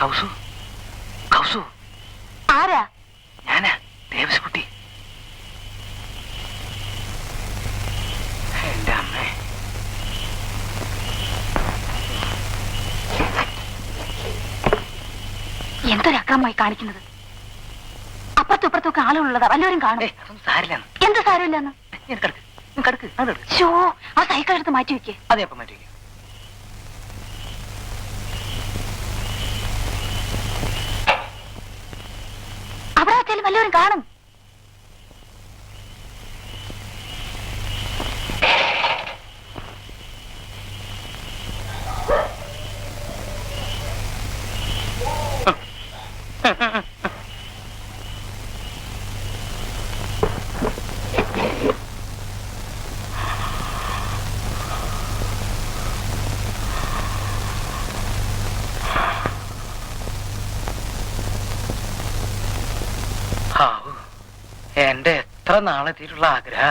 കൗസു? കൗസു? ആരാ? ഞാനാ ദേവസ്കുട്ടി. എന്റെ അമ്മേ. എന്തൊരക്രമമായി കാണിക്കുന്നത്? അപ്പുറത്തും ഇപ്പുറത്തൊക്കെ ആളുകളുള്ളതാ വല്ലവരും കാണും. സാരില്ലെന്ന് എന്ത് സാരമില്ലെന്ന്? നീ കിടക്ക് കിടക്ക് ആ സൈക്കിൾ എടുത്ത് മാറ്റി വെക്കേ അതെ അപ്പൊ മാറ്റി വയ്ക്കാം. അവിടെ കാണും വല്ലവരും കാണും. ഹാവൂ, എന്റെ എത്ര നാളെത്തിയിട്ടുള്ള ആഗ്രഹ?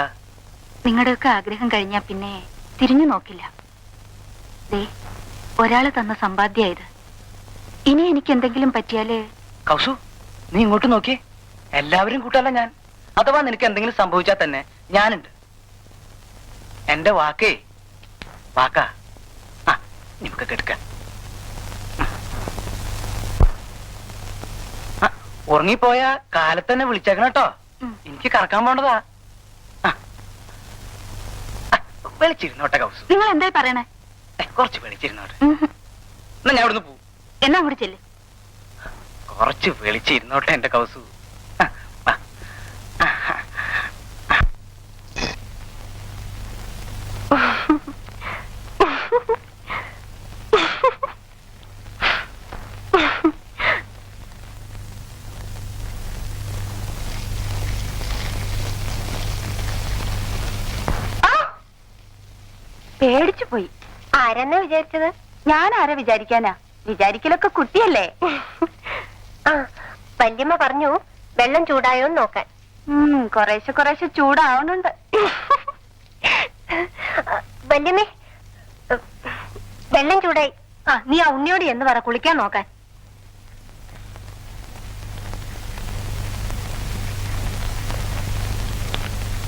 നിങ്ങളുടെയൊക്കെ ആഗ്രഹം കഴിഞ്ഞാ പിന്നെ തിരിഞ്ഞു നോക്കില്ല. ദേ ഒരാൾ തന്ന സമ്പാദ്യായത്. ഇനി എനിക്ക് എന്തെങ്കിലും പറ്റിയാൽ? കൗസു നീ ഇങ്ങോട്ട് നോക്കിയേ. എല്ലാവരും കൂട്ടല്ല ഞാൻ. അഥവാ നിനക്ക് എന്തെങ്കിലും സംഭവിച്ചാൽ തന്നെ ഞാനുണ്ട്. എന്റെ വാക്കേ. വാക്കാ. ആ നമുക്ക് കെടുക്കാൻ ഉറങ്ങിപ്പോയാ കാലത്തന്നെ വിളിച്ചേക്കണം കേട്ടോ. എനിക്ക് കറക്കാൻ പോണ്ടതാ വിളിച്ചിരുന്നോട്ടെ കൗസ്. നിങ്ങൾ എന്തായി പറയണേ? കുറച്ച് വിളിച്ചിരുന്നോട്ടെ. എന്നാ ഞാൻ അവിടുന്ന് പോവും. എന്നാ അങ്ങോട്ട് ചെല്ല്. കുറച്ച് വിളിച്ചിരുന്നോട്ടെ എന്റെ കൗസു ആ, വാ. ആ, ആ. പേടിച്ചു പോയി. ആരെന്നാ വിചാരിച്ചത്? ഞാൻ ആരാ വിചാരിക്കാനാ? വിചാരിക്കലൊക്കെ കുട്ടിയല്ലേ? ആ വല്യമ്മ പറഞ്ഞു വെള്ളം ചൂടായോന്ന് നോക്കാൻ. ഉം കൊറേശ്ശെ കൊറേശ്ശെ ചൂടാവുന്നുണ്ട് വല്യമ്മേ വെള്ളം ചൂടായി. ആ നീ ആ ഉണ്ണിയോട് എന്ന് പറ കുളിക്കാൻ നോക്കാൻ.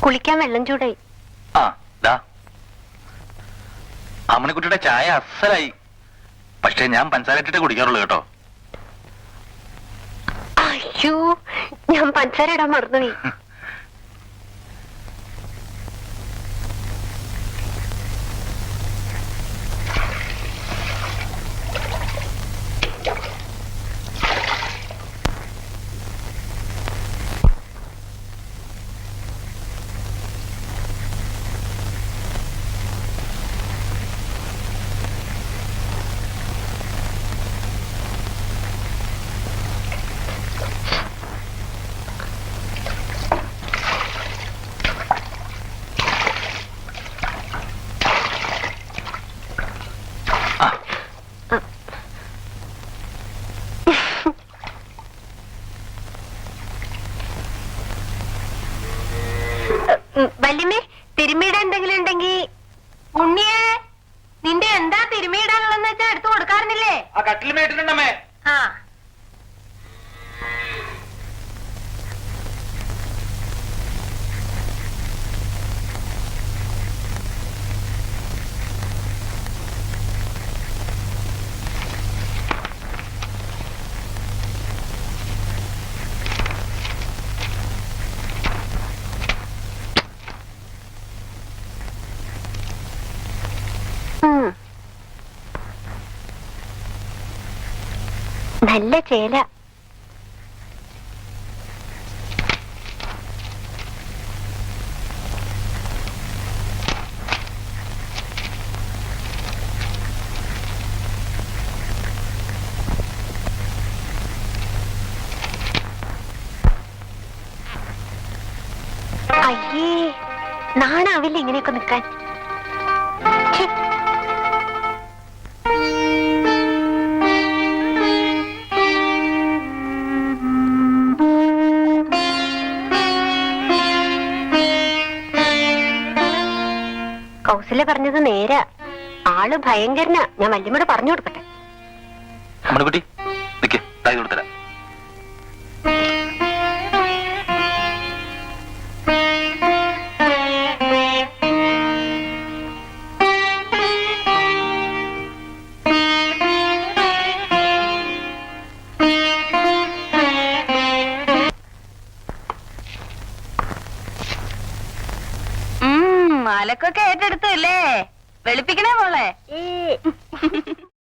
കുളിക്കാൻ വെള്ളം ചൂടായി. ആ ദാ അമ്മണിക്കുട്ടിയുടെ ചായ അസലായി. പക്ഷെ ഞാൻ പഞ്ചസാര ഇട്ടിട്ട് കുടിക്കാറുള്ളൂ കേട്ടോ. അയ്യോ ഞാൻ പഞ്ചസാര ഇടാൻ മറന്നുപോയി. ആ കട്ടിൽ മേട്ടിട്ടുണ്ടമ്മേ നല്ല ചേല അയ്യേ നാണാവില്ല ഇങ്ങനെയൊക്കെ നിക്കാൻ ഛെ. പറഞ്ഞത് നേരാ. ആൾ ഭയങ്കരനാ. ഞാൻ വല്യമ്മയോട് പറഞ്ഞു കൊടുക്കട്ടെ. കുട്ടി കൊടുത്തരാം അലക്കൊക്കെ ഏറ്റെടുത്തല്ലേ വെളുപ്പിക്കണേ മോളെ.